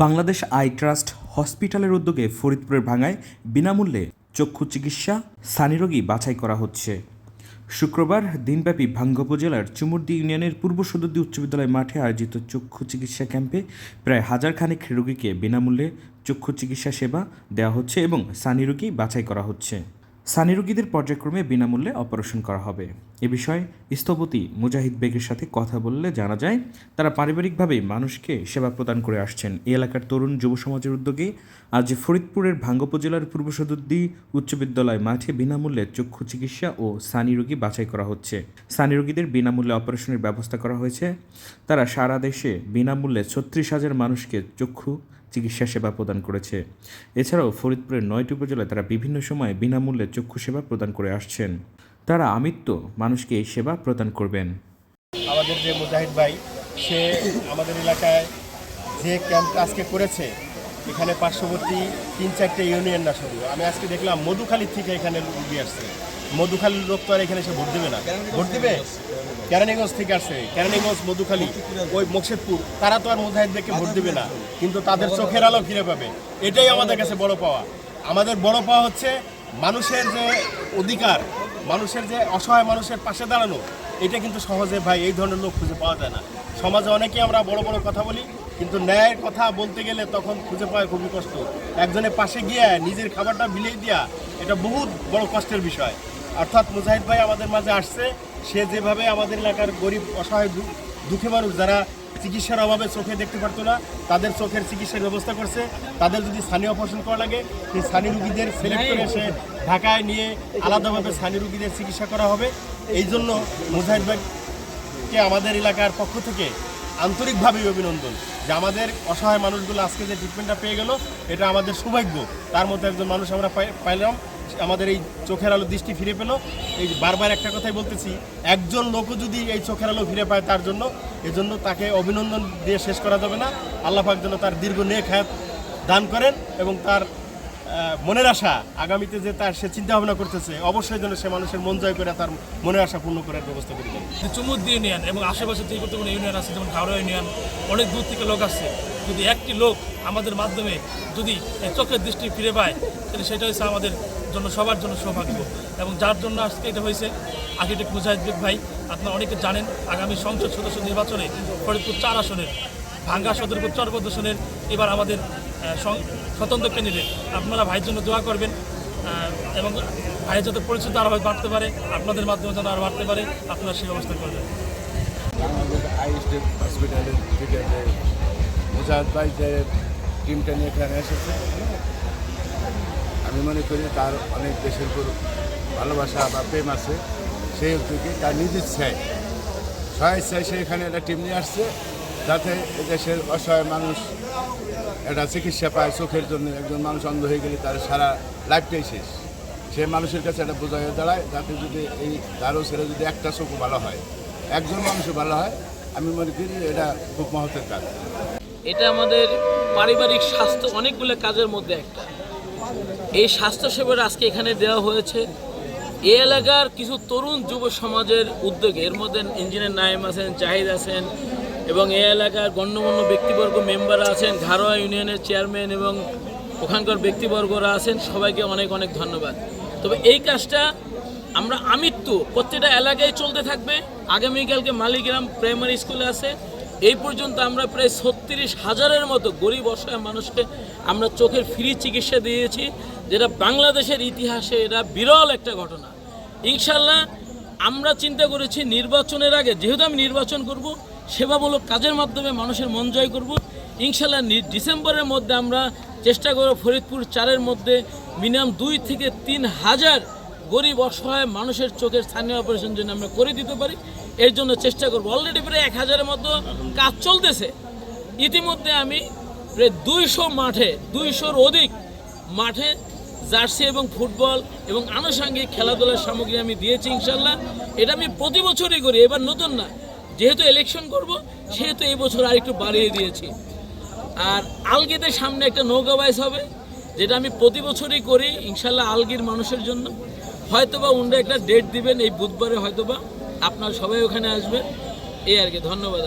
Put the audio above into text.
Bangladesh I trust হসপিটালের উদ্যোগে ফরিদপুরের ভাঙায় বিনামূল্যে চক্ষু চিকিৎসা স্থানীয় রোগী বাছাই করা হচ্ছে। শুক্রবার দিনব্যাপী ভাঙ্গ উপজেলার চুমুরদি ইউনিয়নের পূর্ব সদরদি উচ্চ বিদ্যালয় মাঠে আয়োজিত চক্ষু চিকিৎসা ক্যাম্পে প্রায় হাজার খানেক রোগীকে বিনামূল্যে চক্ষু চিকিৎসা সেবা দেওয়া হচ্ছে এবং স্থানীয় রোগী বাছাই করা হচ্ছে। স্থানীয় রোগীদের পর্যায়ক্রমে বিনামূল্যে অপারেশন করা হবে। এ বিষয়ে স্থপতি মুজাহিদ বেগের সাথে কথা বললে জানা যায়, তারা পারিবারিকভাবে মানুষকে সেবা প্রদান করে আসছেন। এই এলাকার তরুণ যুব সমাজের উদ্যোগে আজ ফরিদপুরের ভাঙ্গ উপজেলার পূর্ব সদরদি উচ্চ বিদ্যালয় মাঠে বিনামূল্যে চক্ষু চিকিৎসা ও স্থানীয় রোগী বাছাই করা হচ্ছে। স্থানীয় রোগীদের বিনামূল্যে অপারেশনের ব্যবস্থা করা হয়েছে। তারা সারা দেশে বিনামূল্যে ছত্রিশ হাজার মানুষকে চক্ষু চিকিৎসা সেবা প্রদান করেছে। এছাড়াও ফরিদপুরের নয়টি উপজেলায় তারা বিভিন্ন সময়ে বিনামূল্যে চক্ষু সেবা প্রদান করে আসছেন। তারা আমিত্ব, মানুষকে এই সেবা প্রদান করবেন। আমাদের যে মুজাহিদ ভাই, সে আমাদের এলাকায় যে ক্যাম্পটা আজকে করেছে, এখানে পার্শ্ববর্তী তিন চারটে ইউনিয়ন না শুধু আমি আজকে দেখলাম মধুখালীর থেকে এখানে রুগী আসছে। মধুখালীর লোক তো আর এখানে এসে ভোট দেবে না। ভোট দেবে? কেরানীগঞ্জ থেকে আসছে। কেরানীগঞ্জ, মধুখালী, ওই মকসেদপুর, তারা তো আর মুজাহিদ ভাইকে ভোট দেবে না। কিন্তু তাদের চোখের আলো ফিরে পাবে। এটাই আমাদের কাছে বড় পাওয়া। আমাদের বড় পাওয়া হচ্ছে মানুষের যে অধিকার, মানুষের যে অসহায় মানুষের পাশে দাঁড়ানো, এটা কিন্তু সহজে ভাই এই ধরনের লোক খুঁজে পাওয়া যায় না। সমাজে অনেকেই আমরা বড় বড় কথা বলি, কিন্তু ন্যায়ের কথা বলতে গেলে তখন খুঁজে পাওয়া খুবই কষ্ট। একজনের পাশে গিয়ে নিজের খাবারটা বিলিয়ে দেওয়া এটা বহুত বড় কষ্টের বিষয়। অর্থাৎ মুজাহিদ ভাই আমাদের মাঝে আসছে, সে যেভাবে আমাদের এলাকার গরিব, অসহায় দুঃখী মানুষ যারা চিকিৎসার অভাবে চোখে দেখতে পারতো না, তাদের চোখের চিকিৎসার ব্যবস্থা করছে। তাদের যদি স্থানীয় অপারেশন করা লাগে, সেই স্থানীয় রুগীদের সিলেক্ট করে সে ঢাকায় নিয়ে আলাদাভাবে স্থানীয় রুগীদের চিকিৎসা করা হবে। এই জন্য মুজাহিদ ভাইকে আমাদের এলাকার পক্ষ থেকে আন্তরিকভাবেই অভিনন্দন। যে আমাদের অসহায় মানুষগুলো আজকে যে ট্রিটমেন্টটা পেয়ে গেল, এটা আমাদের সৌভাগ্য। তার মধ্যে একজন মানুষ আমরা পাই- পাইলাম, আমাদের এই চোখের আলো দৃষ্টি ফিরে পেল। এই বারবার একটা কথাই বলতেছি, একজন লোকও যদি এই চোখের আলো ফিরে পায় তার জন্য, এজন্য তাকে অভিনন্দন দিয়ে শেষ করা যাবে না। আল্লাহ পাক যেন তার দীর্ঘ নেক হাত দান করেন এবং তার মনের আশা আগামীতে যে তার সে চিন্তা ভাবনা করতেছে, অবশ্যই যেন সে মানুষের মন জয় করে তার মনের আশা পূর্ণ করার ব্যবস্থা করে যে চুমুদ্দি ইউনিয়ন এবং আশেপাশে যে গুরুত্বপূর্ণ ইউনিয়ন আছে, যেমন ঘাওড়া ইউনিয়ন, অনেক দূর থেকে লোক আসছে। যদি একটি লোক আমাদের মাধ্যমে যদি চোখের দৃষ্টি ফিরে পায়, তাহলে সেটা হচ্ছে আমাদের জন্য, সবার জন্য সৌভাগ্য। এবং যার জন্য আজকে এটা হয়েছে আর্কিটেক্ট মুজাহিদ বেগ ভাই, আপনারা অনেকে জানেন, আগামী সংসদ সদস্য নির্বাচনে ফরিদপুর চার আসনের, ভাঙ্গা সদরপুর চরপদর্শনের এবার আমাদের স্বতন্ত্র ক্যান্ডিডেট আপনারা ভাইয়ের জন্য দোয়া করবেন এবং ভাইয়ের যাতে পরিচিত আরও বাড়তে পারে, আপনাদের মাধ্যমে যেন আরও বাড়তে পারে, আপনারা সেই ব্যবস্থা করবেন হসপিটালের থেকে ভাই যে টিমটা নিয়ে এখানে এসেছে। আমি মনে করি তার অনেক দেশের উপর ভালোবাসা বা প্রেম আছে। সেই উদ্যোগে তার নিজ ইচ্ছায় স্বইচ্ছায় সে এখানে একটা টিম নিয়ে আসছে। যাতে দেশের অসহায় মানুষ একটা চিকিৎসা পায় চোখের জন্য একজন মানুষ অন্ধ হয়ে গেলে তার সারা লাইফটাই শেষ। সে মানুষের কাছে একটা বোঝা হয়ে দাঁড়ায়, যাতে যদি এই তারও ছেড়ে যদি একটা চোখও ভালো হয়, একজন মানুষও ভালো হয়, আমি মনে করি এটা খুব মহতের কাজ। এটা আমাদের পারিবারিক স্বাস্থ্য, অনেকগুলো কাজের মধ্যে একটা। এই স্বাস্থ্যসেবার আজকে এখানে দেওয়া হয়েছে। এই এলাকার কিছু তরুণ যুব সমাজের উদ্যোগে, এর মধ্যে ইঞ্জিনিয়ার নাইম আছেন, জাহিদ আছেন এবং এই এলাকার গণ্যমান্য ব্যক্তিবর্গ মেম্বার আছেন, ঘারোয়া ইউনিয়নের চেয়ারম্যান এবং ওখানকার ব্যক্তিবর্গরা আছেন, সবাইকে অনেক অনেক ধন্যবাদ। তবে এই কাজটা আমরা আমৃত্যু, প্রত্যেকটা এলাকায় চলতে থাকবে। আগামীকালকে মালিগ্রাম প্রাইমারি স্কুলে আছে। এই পর্যন্ত আমরা প্রায় ছত্রিশ হাজারের মতো গরিব অসহায় মানুষকে আমরা চোখের ফ্রি চিকিৎসা দিয়েছি, যেটা বাংলাদেশের ইতিহাসে এটা বিরল একটা ঘটনা। ইনশাল্লাহ আমরা চিন্তা করেছি নির্বাচনের আগে, যেহেতু আমি নির্বাচন করব সেবামূলক কাজের মাধ্যমে মানুষের মন জয় করব। ইনশাল্লাহ ডিসেম্বরের মধ্যে আমরা চেষ্টা করব ফরিদপুর চারের মধ্যে মিনিমাম দুই থেকে তিন হাজার গরিব অসহায় মানুষের চোখের স্থানীয় অপারেশন জন্য আমরা করে দিতে পারি। এর জন্য চেষ্টা করব। অলরেডি প্রায় এক হাজারের মতো কাজ চলতেছে। ইতিমধ্যে আমি প্রায় দুইশো মাঠে, দুইশোর অধিক মাঠে জার্সি এবং ফুটবল এবং আনুষঙ্গিক খেলাধুলার সামগ্রী আমি দিয়েছি ইনশাল্লাহ। এটা আমি প্রতি বছরই করি, এবার নতুন না। যেহেতু ইলেকশন করব, সেহেতু এই বছর আর একটু বাড়িয়ে দিয়েছি। আর আলগিতে সামনে একটা নৌকা বাইস হবে, যেটা আমি প্রতি বছরই করি, ইনশাল্লাহ আলগির মানুষের জন্য। হয়তোবা উন্ডা একটা ডেট দিবেন, এই বুধবারে হয়তোবা। আপনার সবাই ওখানে আসবেন। এই আর কি, ধন্যবাদ।